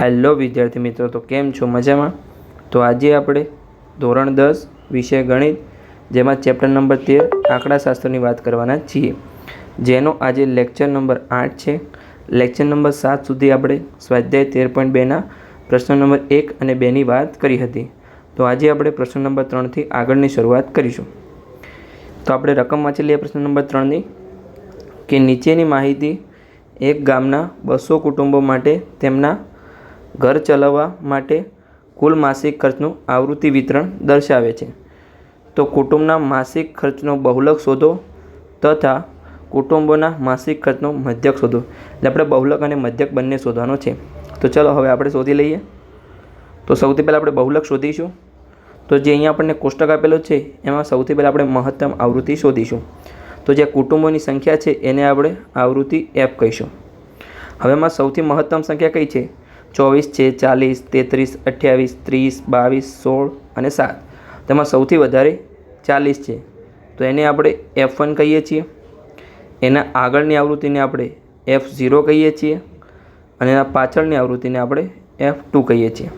Hello વિદ્યાર્થી મિત્રો, તો કેમ છો? મજામાં? તો આજે આપણે ધોરણ દસ વિષય ગણિત, જેમાં ચેપ્ટર નંબર તેર આંકડાશાસ્ત્રની વાત કરવાના છીએ. જેનો આજે લેક્ચર નંબર આઠ છે. લેક્ચર નંબર સાત સુધી આપણે સ્વાધ્યાય તેર પોઈન્ટ બેના પ્રશ્ન નંબર એક અને બેની વાત કરી હતી. તો આજે આપણે પ્રશ્ન નંબર ત્રણથી આગળની શરૂઆત કરીશું. તો આપણે રકમ વાંચી લઈએ પ્રશ્ન નંબર ત્રણની કે નીચેની માહિતી એક ગામના બસો કુટુંબો માટે તેમના ઘર ચલાવવા માટે કુલ માસિક ખર્ચનું આવૃત્તિ વિતરણ દર્શાવે છે. તો કુટુંબના માસિક ખર્ચનો બહુલક શોધો તથા કુટુંબોના માસિક ખર્ચનો મધ્યક શોધો. એટલે આપણે બહુલક અને મધ્યક બંને શોધવાનો છે. તો ચલો હવે આપણે શોધી લઈએ. તો સૌથી પહેલાં આપણે બહુલક શોધીશું. તો જે અહીંયા આપણને કોષ્ટક આપેલો છે, એમાં સૌથી પહેલાં આપણે મહત્તમ આવૃત્તિ શોધીશું. તો જે કુટુંબોની સંખ્યા છે, એને આપણે આવૃત્તિ એફ કહીશું. હવે એમાં સૌથી મહત્તમ સંખ્યા કઈ છે? ચોવીસ, છે ચાલીસ, તેત્રીસ, અઠ્યાવીસ, ત્રીસ, બાવીસ, સોળ અને સાત. તેમાં સૌથી વધારે ચાલીસ છે. તો એને આપણે એફ વન કહીએ છીએ. એના આગળની આવૃત્તિને આપણે એફ ઝીરો કહીએ છીએ. અને એના પાછળની આવૃત્તિને આપણે એફ ટુ કહીએ છીએ.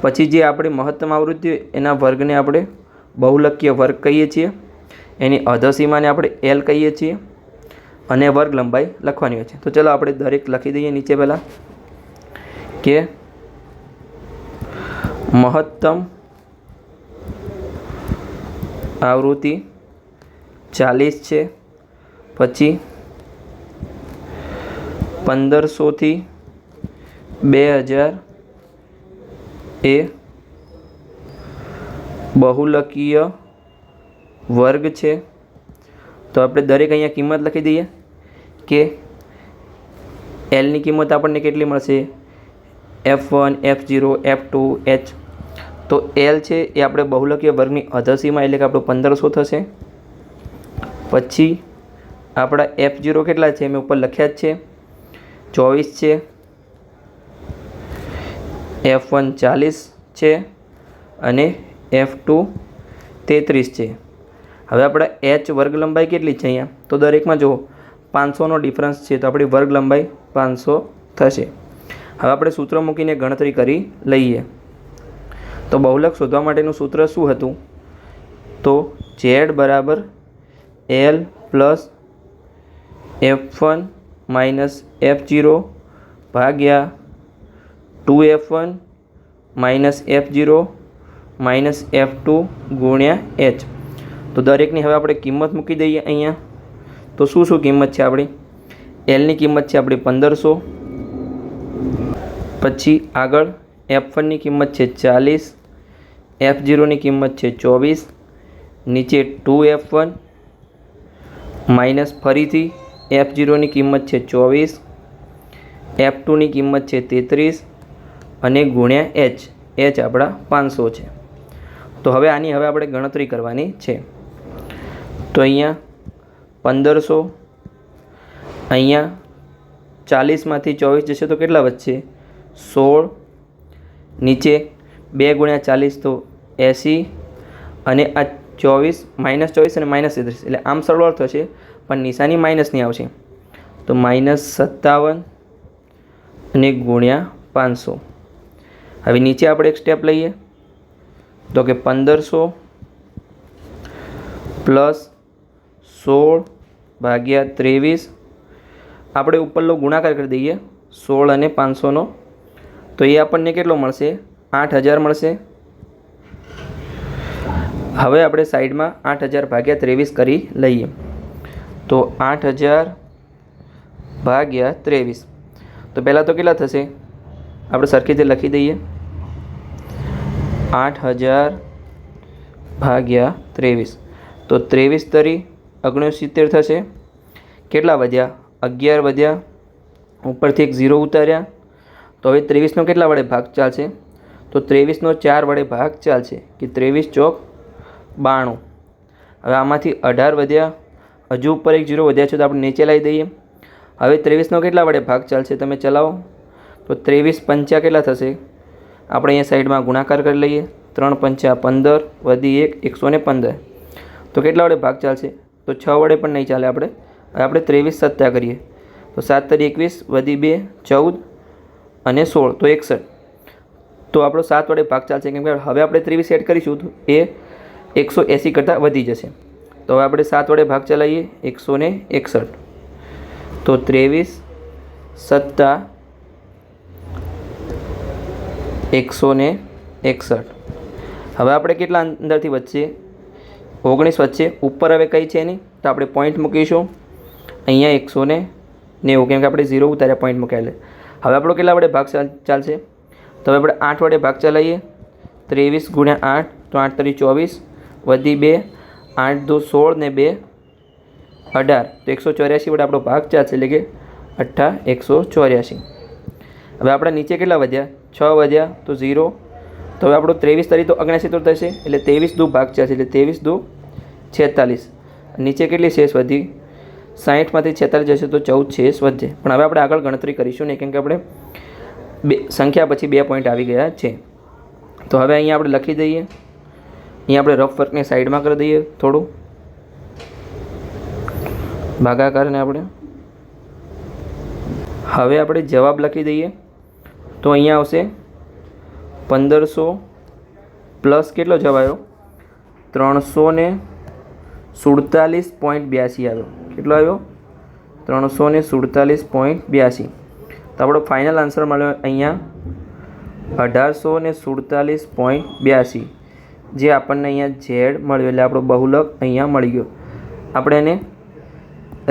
પછી જે આપણી મહત્તમ આવૃત્તિ હોય, એના વર્ગને આપણે બહુલકીય વર્ગ કહીએ છીએ. એની અધસીમાને આપણે એલ કહીએ છીએ. અને વર્ગ લંબાઈ લખવાની હોય છે. તો ચલો આપણે દરેક લખી દઈએ નીચે પહેલાં. કે મહત્તમ આવૃત્તિ ચાલીસ છે, પછી પંદરસોથી બે હજાર એ બહુલકીય વર્ગ છે. તો આપણે દરેક અહીંયા કિંમત લખી દઈએ કે એલની કિંમત આપણને કેટલી મળશે? F one F zero F two H તો એલ છે એ આપણે બહુલકીય વર્ગની અધસીમાં એટલે કે આપણું પંદરસો થશે. પછી આપણા એફ ઝીરો કેટલા છે? મેં ઉપર લખ્યા જ છે. ચોવીસ છે. એફ વન ચાલીસ છે અને એફ ટુ તેત્રીસ છે. હવે આપણા એચ વર્ગ લંબાઈ કેટલી છે અહીંયા? તો દરેકમાં જુઓ, પાંચસોનો ડિફરન્સ છે, તો આપણી વર્ગ લંબાઈ પાંચસો થશે. હવે આપણે સૂત્ર મૂકીને ગણતરી કરી લઈએ. તો બહુલક શોધવા માટેનું સૂત્ર શું હતું? તો ઝેડ બરાબર L plus F one minus F zero ભાગ્યા two F one minus F zero minus F two ગુણ્યા એચ. તો દરેકની હવે આપણે કિંમત મૂકી દઈએ અહીંયા. તો શું શું કિંમત છે આપણી? એલની કિંમત છે આપણી પંદરસો. પછી આગળ એફ વનની કિંમત છે ચાલીસ એફ ઝીરોની કિંમત છે ચોવીસ, નીચે ટુ એફ વન માઇનસ ફરીથી એફ ઝીરોની કિંમત છે ચોવીસ એફ ટુની કિંમત છે તેત્રીસ અને ગુણ્યા એચ એચ આપણા પાંચસો છે. તો હવે આની હવે આપણે ગણતરી કરવાની છે. તો અહીંયા પંદરસો, અહીંયા ચાલીસમાંથી ચોવીસ જશે તો કેટલા વધશે? સોળ, નીચે બે ગુણ્યા ચાલીસ તો એંસી અને આ ચોવીસ માઇનસ ચોવીસ અને માઇનસ તેત્રીસ. એટલે આમ સરળ થશે પણ નિશાની માઇનસની આવશે. તો માઇનસ સત્તાવન અને ગુણ્યા પાંચસો. હવે નીચે આપણે એક સ્ટેપ લઈએ. તો કે પંદરસો પ્લસ સોળ ભાગ્યા ત્રેવીસ. આપણે ઉપરનો ગુણાકાર કરી દઈએ, સોળ અને પાંચસોનો તો એ આપણને કેટલો મળશે? આઠ હજાર મળશે. હવે આપણે સાઈડમાં આઠ હજાર ભાગ્યા ત્રેવીસ કરી લઈએ. તો આઠ હજાર ભાગ્યા ત્રેવીસ. તો પહેલાં તો કેટલા થશે? આપણે સરખી રીતે લખી દઈએ. આઠ હજાર ભાગ્યા ત્રેવીસ. તો ત્રેવીસ તરી ઓગણસિત્તેર થશે. કેટલા વધ્યા? અગિયાર વધ્યા. ઉપરથી એક ઝીરો ઉતાર્યા. તો હવે ત્રેવીસનો કેટલા વડે ભાગ ચાલશે? તો ત્રેવીસનો ચાર વડે ભાગ ચાલશે. કે ત્રેવીસ ચોક બાણું. હવે આમાંથી અઢાર વધ્યા, હજુ ઉપર એક જીરો વધ્યા છે તો આપણે નીચે લાવી દઈએ. હવે ત્રેવીસનો કેટલા વડે ભાગ ચાલશે તમે ચલાવો. તો ત્રેવીસ પંચા કેટલા થશે? આપણે અહીંયા સાઈડમાં ગુણાકાર કરી લઈએ. ત્રણ પંચા પંદર વધી એક, એકસો ને પંદર. તો કેટલા વડે ભાગ ચાલશે? તો છ વડે પણ નહીં ચાલે આપણે. હવે આપણે ત્રેવીસ સત્તા કરીએ. તો સાત તરી એકવીસ વધી બે, ચૌદ. અને સોળ, તો એકસઠ. તો આપણો સાત વડે ભાગ ચાલશે, કેમ કે હવે આપણે ત્રેવીસ એડ કરીશું, તો એ એકસો એંસી કરતાં વધી જશે. તો હવે આપણે સાત વડે ભાગ ચલાવીએ, એકસો ને એકસઠ. તો ત્રેવીસ સત્તા એકસો ને એકસઠ. હવે આપણે કેટલા અંદરથી વચ્ચે ઓગણીસ વચ્ચે ઉપર હવે કઈ છે નહીં, તો આપણે પોઈન્ટ મૂકીશું. અહીંયા એકસો ને નેવું, કેમ કે આપણે ઝીરો ઉતાર્યા પોઈન્ટ મૂક્યા હવે આપણો કેટલા વડે ભાગ ચાલ- ચાલશે? તો હવે આપણે આઠ વડે ભાગ ચલાવીએ. ત્રેવીસ ગુણ્યા આઠ, તો આઠ તરી ચોવીસ. વધી બે, આઠ દો સોળ ને બે, અઢાર. તો એકસો ચોર્યાસી વડે આપણો ભાગ ચાલશે, એટલે કે અઠ્ઠા એકસો ચોર્યાસી. હવે આપણે નીચે કેટલા વધ્યા? છ વધ્યા, તો ઝીરો. તો હવે આપણો ત્રેવીસ તરી તો તો થશે, એટલે ત્રેવીસ દુ ભાગ ચાલશે, એટલે ત્રેવીસ દુ છેતાલીસ. નીચે કેટલી શેષ વધી? સાહીઠમાંથી છેતાલીસ જશે તો ચૌદ શેષ વધશે પણ હવે આપણે આગળ ગણતરી કરીશું ને કેમ કે આપણે બે, સંખ્યા પછી બે પોઈન્ટ આવી ગયા છે. તો હવે અહીંયા આપણે લખી દઈએ. અહીંયા આપણે રફ વર્કને સાઈડમાં કરી દઈએ થોડું. ભાગાકારને આપણે. હવે આપણે જવાબ લખી દઈએ. તો અહીંયા આવશે પંદરસો પ્લસ કેટલો જવાબ આવ્યો ત્રણસો ને સુડતાલીસ પોઈન્ટ બ્યાસી આવ્યો. કેટલો આવ્યો? ત્રણસો ને સુડતાલીસ પોઈન્ટ બ્યાસી. તો આપણો ફાઇનલ આન્સર મળ્યો અહીંયા. અઢારસો ને સુડતાલીસ પોઈન્ટ બ્યાસી. જે આપણને અહીંયા ઝેડ મળ્યો એટલે આપણો બહુલક અહીંયા મળી ગયો. આપણે એને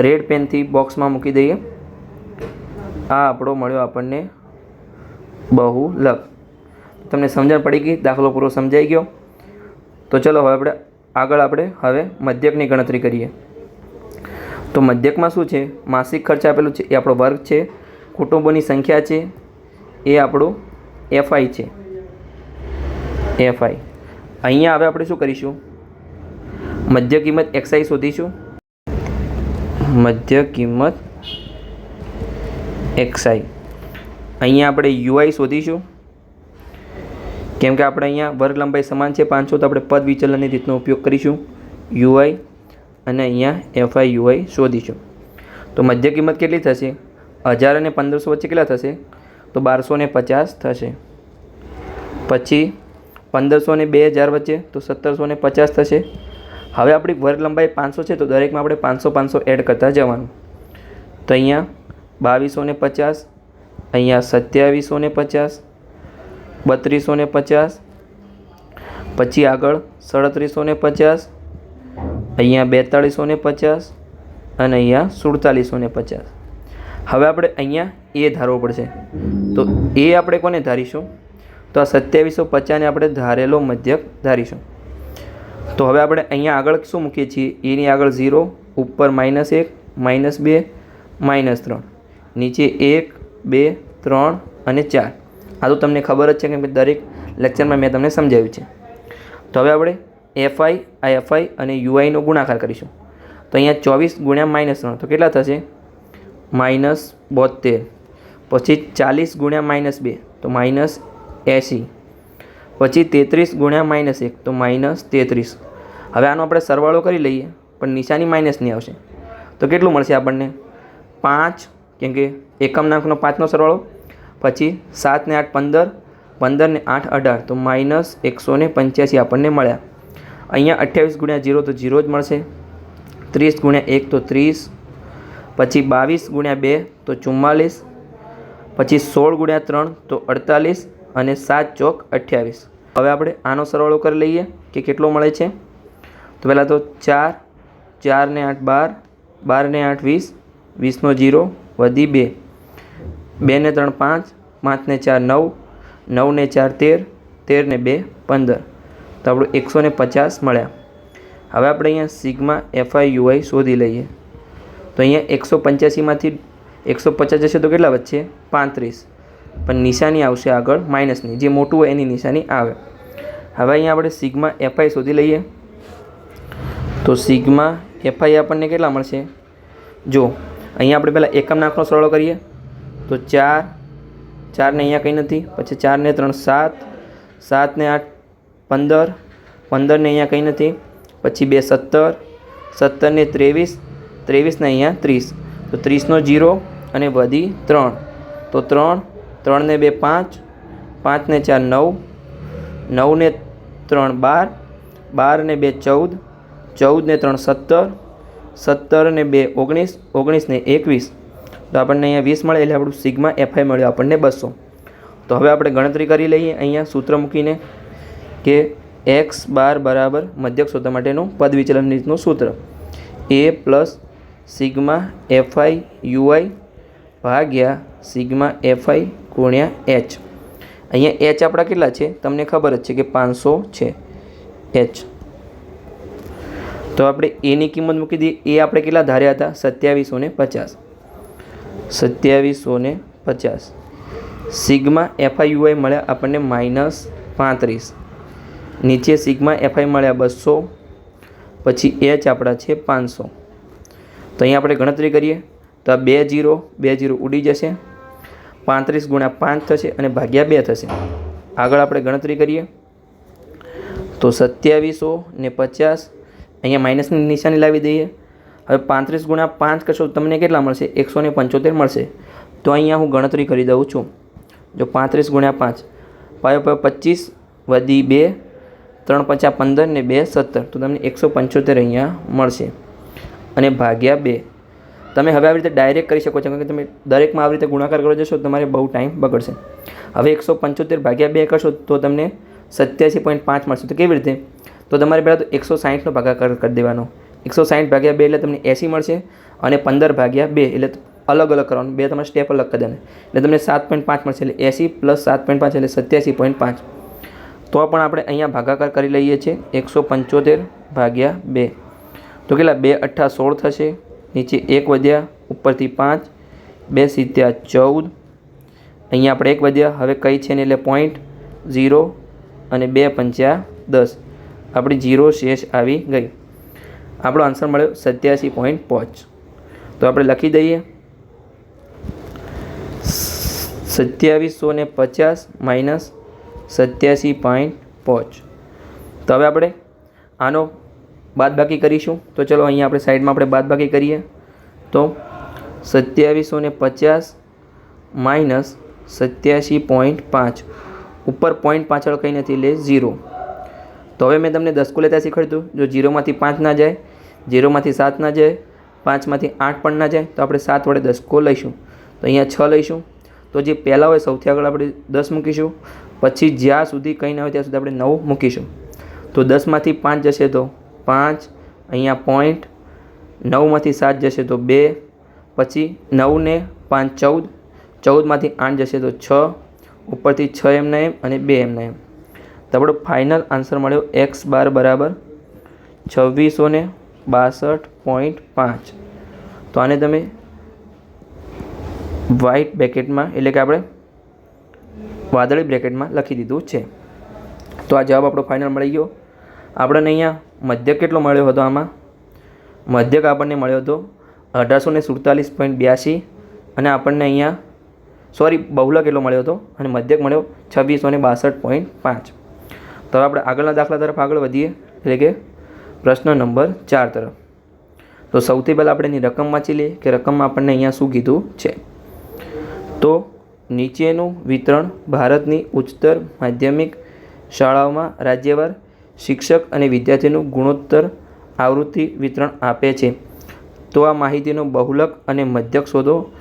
રેડ પેનથી બોક્સમાં મૂકી દઈએ. આ આપણો મળ્યો આપણને બહુલક. તમને સમજણ પડી ગઈ? દાખલો પૂરો સમજાઈ ગયો? તો ચલો હવે આપણે આગળ આપણે હવે મધ્યકની ગણતરી કરીએ. તો મધ્યકમાં શું છે? માસિક ખર્ચ આપેલું છે, એ આપણો વર્ગ છે. કુટુંબોની સંખ્યા છે, એ આપણું એફઆઈ છે. એફઆઈ અહીંયા હવે આપણે શું કરીશું? મધ્ય કિંમત એક્સઆઈ શોધીશું. મધ્ય કિંમત એક્સઆઈ અહીંયા આપણે યુઆઈ શોધીશું. કેમ કે આપણે અહીંયા વર્ગ લંબાઈ સમાન છે, પાંચસો, તો આપણે પદ વિચલનની રીતનો ઉપયોગ કરીશું. યુઆઈ અને અહીંયા એફઆઈ યુઆઈ શોધીશું. તો મધ્ય કિંમત કેટલી થશે? હજાર અને પંદરસો વચ્ચે કેટલા થશે? તો બારસો ને પચાસ થશે. પછી પંદરસો ને બે હજાર વચ્ચે તો સત્તરસો ને પચાસ થશે. હવે આપણી વર્ગ લંબાઈ પાંચસો છે તો દરેકમાં આપણે પાંચસો પાંચસો એડ કરતા જવાનું. તો અહીંયા બાવીસો ને પચાસ, અહીંયા સત્યાવીસો ને પચાસ, બત્રીસો ને પચાસ, પછી આગળ સાડત્રીસો ને પચાસ અહીંયા બેતાળીસો ને પચાસ અને અહીંયા સુડતાલીસો ને પચાસ. હવે આપણે અહીંયા એ ધારવો પડશે. તો એ આપણે કોને ધારીશું? તો આ સત્યાવીસો પચાસને આપણે ધારેલો મધ્યક ધારીશું. તો હવે આપણે અહીંયા આગળ શું મૂકીએ છીએ? એની આગળ ઝીરો, ઉપર માઇનસ એક, માઇનસ બે, માઇનસ ત્રણ. નીચે એક, બે, ત્રણ અને ચાર. આ તો તમને ખબર જ છે કે દરેક લેક્ચરમાં મેં તમને સમજાવ્યું છે. તો હવે આપણે એફઆઈ, આ એફઆઈ અને યુઆઈનો ગુણાકાર કરીશું. તો અહીંયા ચોવીસ ગુણ્યા માઇનસ ત્રણ તો કેટલા થશે? માઇનસ બોતેર પછી ચાલીસ ગુણ્યા માઇનસ બે, તો માઇનસ એંસી. પછી તેત્રીસ ગુણ્યા માઇનસ એક, તો માઇનસ તેત્રીસ. હવે આનો આપણે સરવાળો કરી લઈએ, પણ નિશાની માઇનસની આવશે. તો કેટલું મળશે આપણને? પાંચ, કેમ કે એકમ નાંકનો પાંચનો સરવાળો. પછી સાત ને આઠ પંદર પંદર ને આઠ અઢાર, તો માઇનસ એકસો પંચ્યાસી આપણને મળ્યા. અહીંયા અઠ્યાવીસ ગુણ્યા જીરો તો જીરો જ મળશે. ત્રીસ ગુણ્યા એક તો ત્રીસ. પછી બાવીસ ગુણ્યા બે તો ચુમ્માલીસ. પછી સોળ ગુણ્યા ત્રણ તો અડતાલીસ અને સાત ચોક અઠ્યાવીસ. હવે આપણે આનો સરવાળો કરી લઈએ કે કેટલો મળે છે. તો પહેલાં તો ચાર ચારને આઠ બાર બારને આઠ વીસ વીસનો જીરો વધી બે. બેને ત્રણ પાંચ પાંચને ચાર નવ નવને ચાર તેર તેરને બે પંદર. તો આપણું એકસો ને પચાસ મળ્યા. હવે આપણે અહીંયા સિગ્મા એફઆઈ યુઆઈ શોધી લઈએ. તો અહીંયા એકસો પંચ્યાસીમાંથી એકસો પચાસ જશે તો કેટલા વચ્ચે પાંત્રીસ. પણ નિશાની આવશે આગળ માઇનસની જે મોટું હોય એની નિશાની આવે. હવે અહીંયા આપણે સિગ્મા એફઆઈ શોધી લઈએ. તો સિગ્મા એફઆઈ આપણને કેટલા મળશે? જો, અહીંયા આપણે પહેલાં એકમ નાખનો સરળો કરીએ. તો ચાર, ચારને અહીંયા કંઈ નથી. પછી ચારને ત્રણ, સાત. સાતને આઠ પંદર. પંદરને અહીંયા કંઈ નથી. પછી બે સત્તર. સત્તરને ત્રેવીસ. ત્રેવીસને અહીંયા ત્રીસ. તો ત્રીસનો જીરો અને વધી ત્રણ. તો ત્રણ. ત્રણને બે પાંચ. પાંચને ચાર નવ. નવને ત્રણ બાર. બારને બે ચૌદ. ચૌદને ત્રણ સત્તર. સત્તર ને બે ઓગણીસ. ઓગણીસને એકવીસ. તો આપણને અહીંયા વીસ મળે એટલે આપણું સિગ્મા એફઆઈ મળ્યું આપણને બસો. તો હવે આપણે ગણતરી કરી લઈએ અહીંયા સૂત્ર મૂકીને. કે એક્સ બાર બરાબર મધ્યક શોધવા માટેનું પદ વિચલન રીતનું સૂત્ર. A plus sigma F I U I ભાગ્યા સિગ્મા એફઆઈ ગુણ્યા એચ. અહીંયા એચ આપણા કેટલા છે? તમને ખબર જ છે કે પાંચસો છે. એચ. તો આપણે એની કિંમત મૂકી દઈએ. એ આપણે કેટલા ધાર્યા હતા? સત્યાવીસો ને પચાસ. સત્યાવીસો ને પચાસ. સિગ્મા એફઆઈ યુઆઈ મળ્યા આપણને માઇનસ પાંત્રીસ. નીચે સિગ્મા એફઆઈ મળ્યા બસો, પછી એચ આપણા છે પાંચસો. તો અહીંયા આપણે ગણતરી કરીએ. તો આ બે જીરો બે જીરો ઉડી જશે. પાંત્રીસ ગુણ્યા પાંચ થશે અને ભાગ્યા બે થશે. આગળ આપણે ગણતરી કરીએ. તો સત્યાવીસો ને પચાસ, અહીંયા માઇનસની નિશાની લાવી દઈએ. હવે પાંત્રીસ ગુણ્યા પાંચ કરશો તમને કેટલા મળશે? એકસો ને પંચોતેર મળશે. તો અહીંયા હું ગણતરી કરી દઉં છું. જો પાંત્રીસ ગુણ્યા પાંચ, પાયો પાયો પચીસ વધી બે ત્રણ પચાસ પંદર ને બે સત્તર. તો તમને એકસો પંચોતેર અહીંયા મળશે. અને ભાગ્યા બે. તમે હવે આવી રીતે ડાયરેક્ટ કરી શકો છો. કારણ કે તમે દરેકમાં આવી રીતે ગુણાકાર કરવા જશો તમારે બહુ ટાઈમ બગડશે. હવે એકસો પંચોતેર ભાગ્યા બે કરશો, તો તમને સત્યાસી પોઈન્ટ પાંચ મળશે. તો કેવી રીતે? તો તમારે પહેલાં તો એકસો સાહીઠનો ભાગાકાર કરી દેવાનો. એકસો સાહીઠ ભાગ્યા બે એટલે તમને એંસી મળશે અને પંદર ભાગ્યા બે એટલે અલગ અલગ કરવાનું. બે તમારે સ્ટેપ અલગ કરી દેવાના. એટલે તમને સાત પોઈન્ટ પાંચ મળશે. એટલે એંસી પ્લસ સાત પોઈન્ટ પાંચ એટલે સત્યાસી પોઈન્ટ પાંચ. તો પણ આપણે અહીંયા ભાગાકાર કરી લઈએ છીએ. એકસો પંચોતેર ભાગ્યા બે. તો કેટલા? બે અઠ્ઠા સોળ થશે. નીચે એક વધ્યા ઉપરથી પાંચ. બે સિત્યા ચૌદ. અહીંયા આપણે એક વધ્યા. હવે કઈ છે ને એટલે પોઈન્ટ ઝીરો અને બે પંચ્યા દસ. આપણી જીરો શેષ આવી ગઈ. આપણો આન્સર મળ્યો સત્યાસી પોઈન્ટ પાંચ. તો આપણે લખી દઈએ. સત્યાવીસો ને પચાસ માઇનસ સત્યાસી પોઈન્ટ પાંચ. તો હવે આપણે આનો બાદબાકી કરીશું. તો ચલો અહીંયા આપણે સાઈડમાં આપણે બાદબાકી કરીએ. તો સત્યાવીસો ને પચાસ માઇનસ સત્યાસી પોઈન્ટ પાંચ. ઉપર પોઈન્ટ પાછળ કંઈ નથી લે ઝીરો તો હવે મેં તમને દસકો લેતા શીખવાડ્યું જો ઝીરોમાંથી પાંચ ના જાય ઝીરોમાંથી સાત ના જાય, પાંચમાંથી આઠ પણ ના જાય, તો આપણે સાત વડે દસકો લઈશું. તો અહીંયા છ લઈશું. તો જે પહેલાં હોય સૌથી આગળ આપણે દસ મૂકીશું. પછી જ્યાં સુધી કંઈ ના હોય ત્યાં સુધી આપણે નવ મૂકીશું. તો દસમાંથી પાંચ જશે તો પાંચ, અહીંયા પોઈન્ટ નવમાંથી સાત જશે તો બે, પછી નવને પાંચ ચૌદ, ચૌદમાંથી આઠ જશે તો છ, ઉપરથી છ એમના એમ અને બે એમના એમ. તો આપણો ફાઇનલ આન્સર મળ્યો એક્સ બાર બરાબર છવ્વીસો ને બાસઠ પોઈન્ટ પાંચ. તો આને તમે વ્હાઇટ બેકેટમાં એટલે કે આપણે વાદળી બ્રેકેટમાં લખી દીધું છે. તો આ જવાબ આપણો ફાઇનલ મળી ગયો. આપણને અહીંયા મધ્યક કેટલો મળ્યો હતો આમાં? મધ્યક આપણને મળ્યો હતો અઢારસો ને સુડતાલીસ પોઈન્ટ બ્યાસી અને આપણને અહીંયા સોરી બહુલક કેટલો મળ્યો હતો? અને મધ્યક મળ્યો છવ્વીસો ને બાસઠ પોઈન્ટ પાંચ. તો હવે આપણે આગળના દાખલા તરફ આગળ વધીએ, એટલે કે પ્રશ્ન નંબર ચાર તરફ. તો સૌથી પહેલાં આપણે એની રકમ વાંચી લઈએ કે રકમમાં આપણને અહીંયા શું કીધું છે? તો નીચેનું વિતરણ ભારતની ઉચ્ચતર માધ્યમિક શાળાઓમાં રાજ્યવાર શિક્ષક અને વિદ્યાર્થીનું ગુણોત્તર આવૃત્તિ વિતરણ આપે છે. તો આ માહિતીનો બહુલક અને મધ્યક શોધો.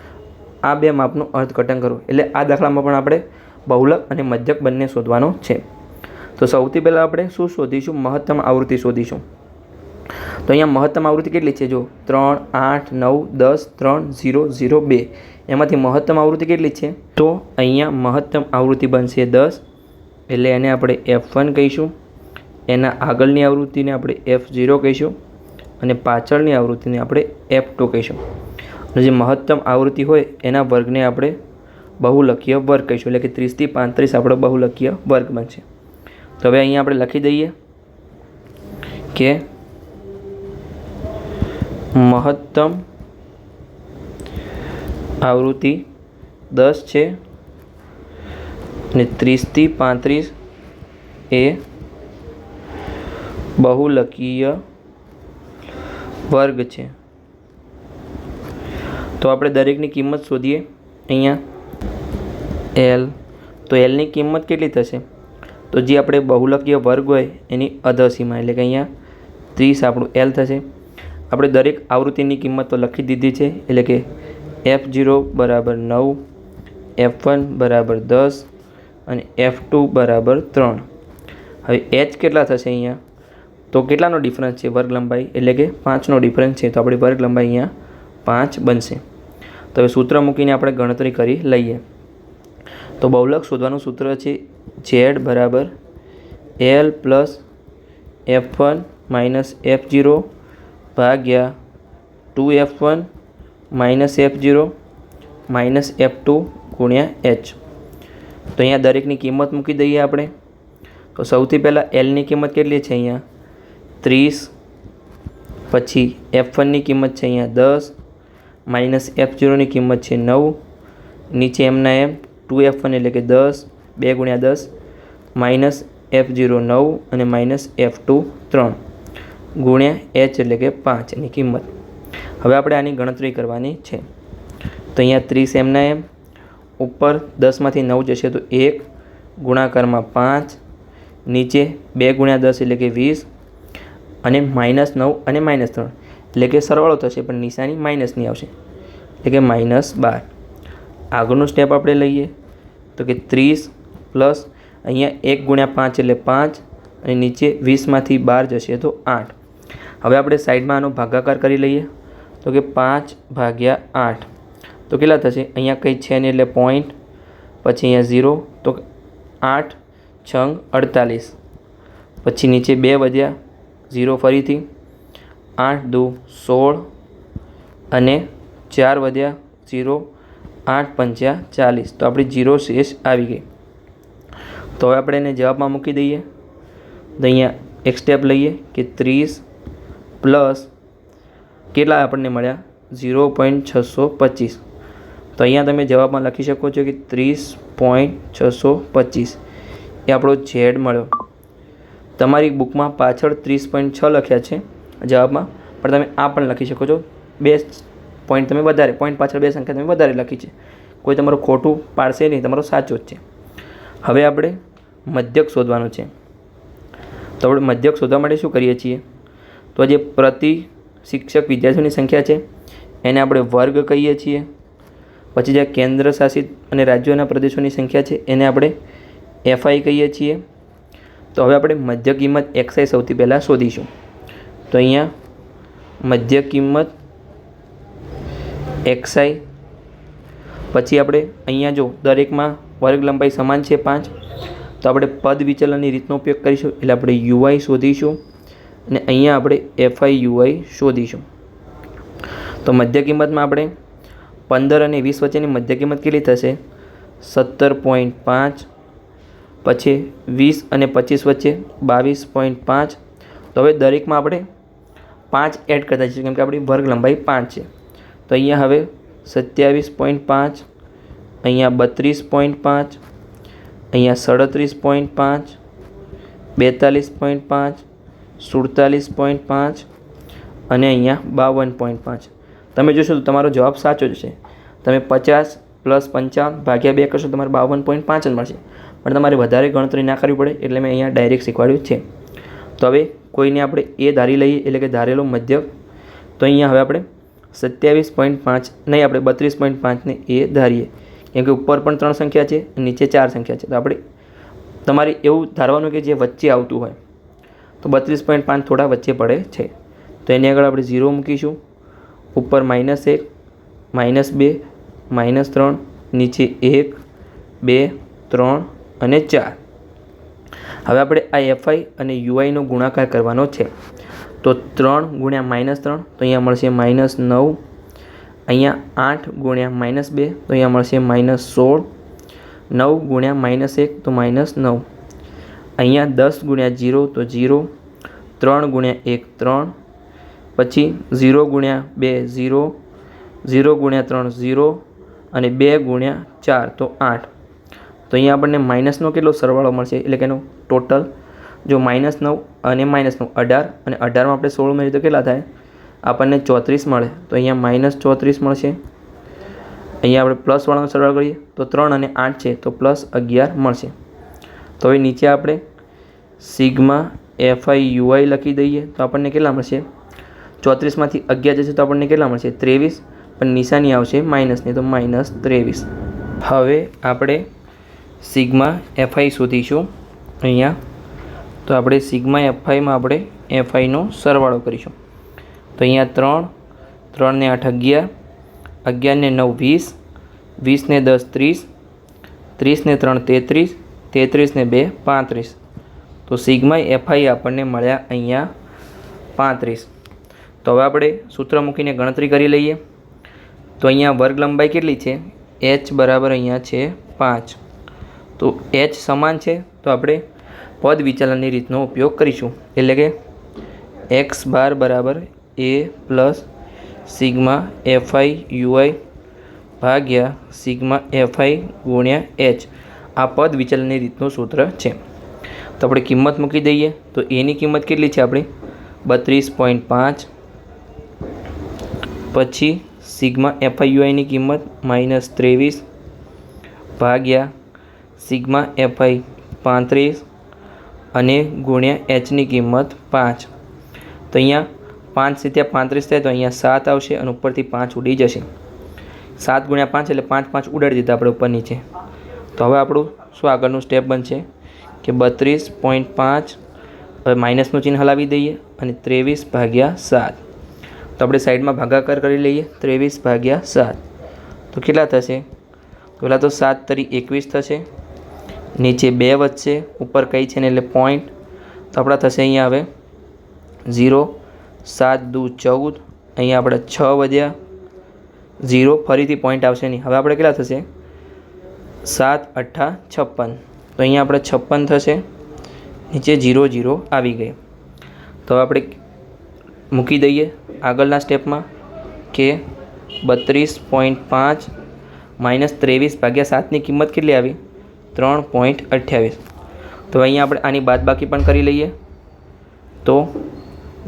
આ બે માપનું અર્થઘટન કરો. એટલે આ દાખલામાં પણ આપણે બહુલક અને મધ્યક બંને શોધવાનો છે. તો સૌથી પહેલાં આપણે શું શોધીશું? મહત્તમ આવૃત્તિ શોધીશું. તો અહીંયા મહત્તમ આવૃત્તિ કેટલી છે? જો ત્રણ, આઠ, નવ, દસ, ત્રણ, ઝીરો ઝીરો, બે. એમાંથી મહત્તમ આવૃત્તિ કેટલી છે? તો અહીંયા મહત્તમ આવૃત્તિ બનશે દસ, એટલે એને આપણે એફ વન કહીશું. એના આગળની આવૃત્તિને આપણે એફ ઝીરો કહીશું. અને પાછળની આવૃત્તિને આપણે એફ ટુ કહીશું. અને જે મહત્તમ આવૃત્તિ હોય, એના વર્ગને આપણે બહુલકીય વર્ગ કહીશું. એટલે કે ત્રીસથી પાંત્રીસ આપણો બહુલકીય વર્ગ બનશે. તો હવે અહીંયા આપણે લખી દઈએ કે મહત્તમ આવૃત્તિ દસ છે અને ત્રીસથી પાંત્રીસ એ બહુલકીય વર્ગ છે. તો આપણે દરેકની કિંમત શોધીએ. અહીંયા એલ તો એલની કિંમત કેટલી થશે? તો જે આપણે બહુલકીય વર્ગ હોય એની અધસીમા, એટલે કે અહીંયા ત્રીસ આપણું એલ થશે. આપણે દરેક આવૃત્તિની કિંમત તો લખી દીધી છે, એટલે કે એફ જીરો બરાબર નવ એફ વન બરાબર દસ અને એફ ટુ બરાબર ત્રણ. હવે એચ કેટલા થશે અહીંયા? તો કેટલાનો ડિફરન્સ છે વર્ગ લંબાઈ? એટલે કે પાંચનો ડિફરન્સ છે. તો આપણી વર્ગ લંબાઈ અહીંયા પાંચ બનશે. તો હવે સૂત્ર મૂકીને આપણે ગણતરી કરી લઈએ. તો બહુલક શોધવાનું સૂત્ર છે ઝેડ બરાબર L plus F one minus F zero ભાગ્યા two F one minus F zero, minus F two ગુણ્યા એચ. તો અહીંયા દરેકની કિંમત મૂકી દઈએ આપણે. તો સૌથી પહેલાં એલની કિંમત કેટલી છે અહીંયા? ત્રીસ. પછી એફ વનની કિંમત છે અહીંયા દસ. માઇનસ એફ જીરોની કિંમત છે નવ. નીચે એમના એમ ટુ એફ વન એટલે કે દસ, બે ગુણ્યા દસ. માઇનસ એફ જીરો નવ અને માઇનસ એફ ટુ ત્રણ. ગુણ્યા એચ એટલે કે પાંચની કિંમત. હવે આપણે આની ગણતરી કરવાની છે. તો અહીંયા ત્રીસ એમના એમ ઉપર દસમાંથી નવ જશે તો એક, ગુણાકારમાં પાંચ, નીચે બે ગુણ્યા દસ એટલે કે વીસ, અને માઇનસ નવ અને માઇનસ ત્રણ. એટલે કે સરવાળો થશે, પણ નિશાની માઇનસની આવશે. એટલે કે માઇનસ બાર. આગળનું સ્ટેપ આપણે લઈએ. તો કે ત્રીસ પ્લસ અહીંયા એક ગુણ્યા પાંચ એટલે પાંચ, અને નીચે વીસમાંથી બાર જશે તો આઠ. હવે આપણે સાઈડમાં આનો ભાગાકાર કરી લઈએ. તો કે પાંચ ભાગ્યા આઠ. તો કેટલા થશે? અહીંયા કંઈ છે નહીં એટલે પોઈન્ટ પછી અહીંયા ઝીરો તો આઠ છંગ અડતાલીસ. પછી નીચે બે વધ્યા. ઝીરો ફરીથી. આઠ દુ સોળ અને ચાર વધ્યા. ઝીરો આઠ પંચ્યા ચાલીસ. તો આપણી જીરો શેષ આવી ગઈ. તો હવે આપણે એને જવાબમાં મૂકી દઈએ. તો અહીંયા એક સ્ટેપ લઈએ કે ત્રીસ પ્લસ કેટલા આપણને મળ્યા? ઝીરો પોઈન્ટ છસો પચીસ. તો અહીંયા તમે જવાબમાં લખી શકો છો કે ત્રીસ પોઈન્ટ છસો પચીસ. એ આપણો ઝેડ મળ્યો. તમારી બુકમાં પાછળ ત્રીસ પોઈન્ટ છ લખ્યા છે જવાબમાં. પણ તમે આ પણ લખી શકો છો. બે પોઈન્ટ તમે વધારે, પોઈન્ટ પાછળ બે સંખ્યા તમે વધારે લખી છે. કોઈ તમારું ખોટું પાડશે નહીં, તમારો સાચો જ છે. હવે આપણે મધ્યક શોધવાનું છે. તો આપણે મધ્યક શોધવા માટે શું કરીએ છીએ? તો જે પ્રતિ શિક્ષક વિદ્યાર્થીઓની સંખ્યા છે. એને આપણે વર્ગ કહીએ છીએ. પછી જે કેન્દ્ર શાસિત અને રાજ્યોના પ્રદેશોની સંખ્યા છે, એને આપણે એફઆઈ કહીએ છીએ. તો હવે આપણે મધ્ય કિંમત એક્સઆઈ સૌથી પહેલાં શોધીશું. તો અહીંયા મધ્ય કિંમત એક્સઆઈ પછી આપણે અહીંયા જો દરેકમાં વર્ગ લંબાઈ સમાન છે પાંચ, તો આપણે પદ વિચલનની રીતનો ઉપયોગ કરીશું. એટલે આપણે યુઆઈ શોધીશું. અને અહીંયા આપણે એફઆઈ યુઆઈ શોધીશું. તો મધ્ય કિંમતમાં આપણે પંદર અને વીસ વચ્ચેની મધ્ય કિંમત કેટલી થશે? સત્તર પોઈન્ટ પાંચ, પછી વીસ અને પચીસ વચ્ચે બાવીસ પોઈન્ટ પાંચ. તો હવે દરેકમાં આપણે પાંચ એડ કરતા જઈશું કેમ કે આપણી વર્ગ લંબાઈ પાંચ છે. તો અહીંયા હવે સત્યાવીસ પોઈન્ટ પાંચ, અહીંયા બત્રીસ પોઈન્ટ પાંચ, અહીંયા સડત્રીસ પોઈન્ટ પાંચ, બેતાલીસ પોઈન્ટ પાંચ સુડતાલીસ પોઈન્ટ પાંચ અને અહીંયા બાવન પોઈન્ટ પાંચ. તમે જોશો તો તમારો જવાબ સાચો જ છે તમે પચાસ પ્લસ પંચાવન ભાગ્યા બે કરશો તમારે બાવન પોઈન્ટ પાંચ જ મળશે. પણ તમારે વધારે ગણતરી ના કરવી પડે એટલે મેં અહીંયા ડાયરેક્ટ શીખવાડ્યું છે. તો હવે કોઈને આપણે એ ધારી લઈએ એટલે કે ધારેલો મધ્યક. તો અહીંયા હવે આપણે સત્યાવીસ પોઈન્ટ પાંચ નહીં, આપણે બત્રીસ પોઈન્ટ પાંચને એ ધારીએ. કેમ કે ઉપર પણ ત્રણ સંખ્યા છે નીચે ચાર સંખ્યા છે. તો આપણે તમારે એવું ધારવાનું કે જે વચ્ચે આવતું હોય. તો બત્રીસ પોઈન્ટ પાંચ થોડા વચ્ચે પડે છે. તો એની આગળ આપણે ઝીરો મૂકીશું. ઉપર માઇનસ એક, માઇનસ બે, માઇનસ ત્રણ, નીચે એક, બે, ત્રણ અને ચાર. હવે આપણે આ એફઆઈ અને યુઆઈનો ગુણાકાર કરવાનો છે. તો ત્રણ ગુણ્યા માઇનસ ત્રણ, તો અહીંયા મળશે માઇનસ નવ. અહીંયા આઠ ગુણ્યા માઇનસ બે, તો અહીંયા મળશે માઇનસ સોળ. નવ ગુણ્યા માઇનસ એક, તો માઇનસ નવ. અહીંયા દસ ગુણ્યા જીરો તો જીરો ત્રણ ગુણ્યા એક ત્રણ, પછી ઝીરો ગુણ્યા બે ઝીરો ઝીરો ગુણ્યા ત્રણ ઝીરો અને બે ગુણ્યા ચાર, તો આઠ. તો અહીંયા આપણને માઇનસનો કેટલો સરવાળો મળશે? એટલે કે એનો ટોટલ જો માઇનસ નવ અને માઇનસ નવ, અઢાર અને અઢારમાં આપણે સોળ મળીએ તો કેટલા થાય? આપણને ચોત્રીસ મળે. તો અહીંયા માઇનસ ચોત્રીસ મળશે. અહીંયા આપણે પ્લસવાળાનો સરવાળો કરીએ તો ત્રણ અને આઠ છે, તો પ્લસ અગિયાર મળશે. તો હવે નીચે આપણે સિગ્મા એફઆઈ યુઆઈ લખી દઈએ તો આપણને કેટલા મળશે? ચોત્રીસમાંથી અગિયાર જશે તો આપણને કેટલા મળશે? ત્રેવીસ. પણ નિશાની આવશે માઇનસની, તો માઇનસ ત્રેવીસ. હવે આપણે સિગ્મા એફઆઈ શોધીશું અહીંયા. તો આપણે સિગ્મા એફઆઈમાં આપણે એફઆઈનો સરવાળો કરીશું. તો અહીંયા ત્રણ, ત્રણને આઠ અગિયાર, અગિયારને નવ વીસ, વીસને દસ ત્રીસ, ત્રીસને ત્રણ તેત્રીસ, તેત્રીસને બે પાંત્રીસ. તો સિગ્મા એફઆઈ આપણને મળ્યા અહીંયા પાંત્રીસ. તો હવે આપણે સૂત્ર મૂકીને ગણતરી કરી લઈએ. તો અહીંયા વર્ગ લંબાઈ કેટલી છે? એચ બરાબર અહીંયા છે પાંચ. તો એચ સમાન છે તો આપણે પદ વિચલનની રીતનો ઉપયોગ કરીશું. એટલે કે એક્સ બાર બરાબર A plus sigma F I U I ભાગ્યા સિગ્મા એફઆઈ ગુણ્યા એચ આ પદ વિચલનની રીતનું સૂત્ર છે. તો આપણે કિંમત મૂકી દઈએ. તો એની કિંમત કેટલી છે આપણી? બત્રીસ પોઈન્ટ પાંચ. પછી સિગ્મા એફઆઈયુઆઈની કિંમત માઇનસ ત્રેવીસ ભાગ્યા સિગ્મા એફઆઈ પાંત્રીસ અને ગુણ્યા એચની કિંમત પાંચ. તો અહીંયા પાંચ સિત્યા પાંત્રીસ થાય તો અહીંયા સાત આવશે અને ઉપરથી પાંચ ઉડી જશે. સાત ગુણ્યા પાંચ એટલે પાંચ પાંચ ઉડાડી દીધા આપણે ઉપર નીચે તો હવે આપણું શું આગળનું સ્ટેપ બનશે? કે બત્રીસ પોઈન્ટ પાંચ હવે માઇનસનું ચિહ્ન હલાવી દઈએ અને ત્રેવીસ ભાગ્યા સાત. તો આપણે સાઈડમાં ભાગાકાર કરી લઈએ, ત્રેવીસ ભાગ્યા સાત. તો કેટલા થશે? પહેલાં તો સાત તરી એકવીસ થશે. નીચે બે વધશે, ઉપર કઈ છે ને એટલે પોઈન્ટ તો આપણા થશે અહીંયા હવે ઝીરો, સાત દુ ચૌદ, અહીંયા આપણે છ વધ્યા ઝીરો, ફરીથી પોઈન્ટ આવશે નહીં. હવે આપણે કેટલા થશે? સાત અઠ્ઠા છપ્પન. તો અહીંયા આપણે છપ્પન થશે. નીચે જીરો જીરો આવી ગઈ. તો આપણે મૂકી દઈએ આગળના સ્ટેપમાં કે બત્રીસ પોઈન્ટ પાંચ માઇનસ ત્રેવીસ ભાગ્યા સાતની કિંમત કેટલી આવી? ત્રણ પોઈન્ટ અઠ્યાવીસ. તો અહીંયા આપણે આની બાદબાકી પણ કરી લઈએ. તો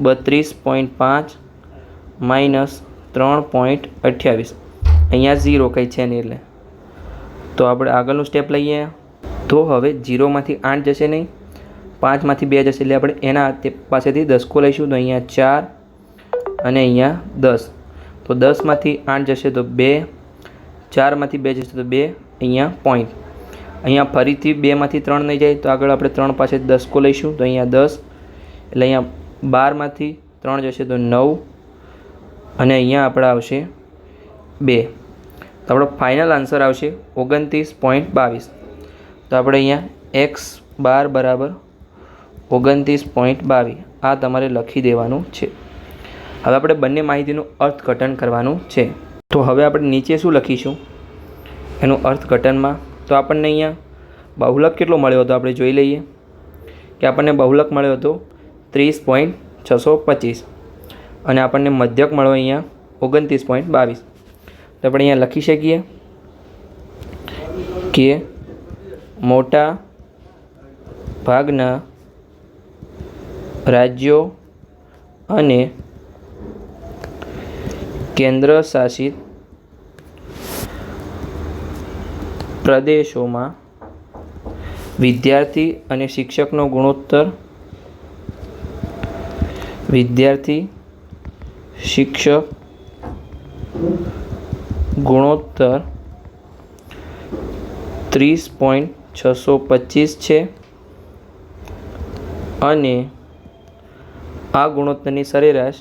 બત્રીસ પોઈન્ટ પાંચ માઇનસ ત્રણ પોઈન્ટ અઠ્યાવીસ. અહીંયા ઝીરો કંઈ છે નહીં એટલે. તો આપણે આગળનું સ્ટેપ લઈએ. તો હવે જીરોમાંથી આઠ જશે નહીં. પાંચમાંથી બે જશે એટલે આપણે એના પાસેથી દસકો લઈશું. તો અહીંયા ચાર અને અહીંયા દસ. તો દસમાંથી આઠ જશે તો બે. ચારમાંથી બે જશે તો બે. અહીંયા પોઈન્ટ અહીંયા ફરીથી બેમાંથી ત્રણ નહીં જાય તો આગળ આપણે ત્રણ પાસે દસકો લઈશું. તો અહીંયા દસ. એટલે અહીંયા બારમાંથી ત્રણ જશે તો નવ. અને અહીંયા આપણે આવશે બે. તો આપણો ફાઇનલ આન્સર આવશે ઓગણત્રીસ પોઈન્ટ બાવીસ. તો આપણે અહીંયા એક્સ બાર બરાબર ઓગણત્રીસ પોઈન્ટ બાવીસ. આ તમારે લખી દેવાનું છે. હવે આપણે બંને માહિતીનું અર્થઘટન કરવાનું છે. તો હવે આપણે નીચે શું લખીશું? એનું અર્થઘટનમાં તો આપણને અહીંયા બહુલક કેટલો મળ્યો હતો આપણે જોઈ લઈએ. કે આપણને બહુલક મળ્યો હતો ત્રીસ પોઈન્ટ છસો પચીસ. અને આપણને મધ્યક મળ્યો અહીંયા ઓગણત્રીસ પોઈન્ટ બાવીસ. તો આપણે અહીંયા લખી શકીએ કે મોટા ભાગના રાજ્યો અને કેન્દ્ર શાસિત પ્રદેશોમાં વિદ્યાર્થી અને શિક્ષકનો ગુણોત્તર, વિદ્યાર્થી, શિક્ષક ગુણોત્તર ત્રીસ પોઈન્ટ છસો પચીસ છે. અને આ ગુણોત્તરની સરેરાશ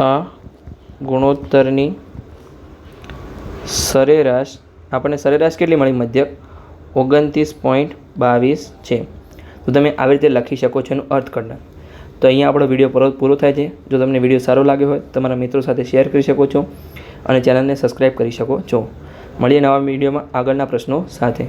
આ ગુણોત્તરની સરેરાશ આપણને સરેરાશ કેટલી મળી? મધ્યક ઓગણત્રીસ પોઈન્ટ બાવીસ છે. તો તમે આવી રીતે લખી શકો છો એનું અર્થઘટન. તો અહીંયા આપણો વીડિયો પૂરો થાય છે. જો તમને વીડિયો સારો લાગ્યો હોય, તમારા મિત્રો સાથે શેર કરી શકો છો અને ચેનલને સબસ્ક્રાઈબ કરી શકો છો. મળીએ નવા વિડીયોમાં આગળના પ્રશ્નો સાથે.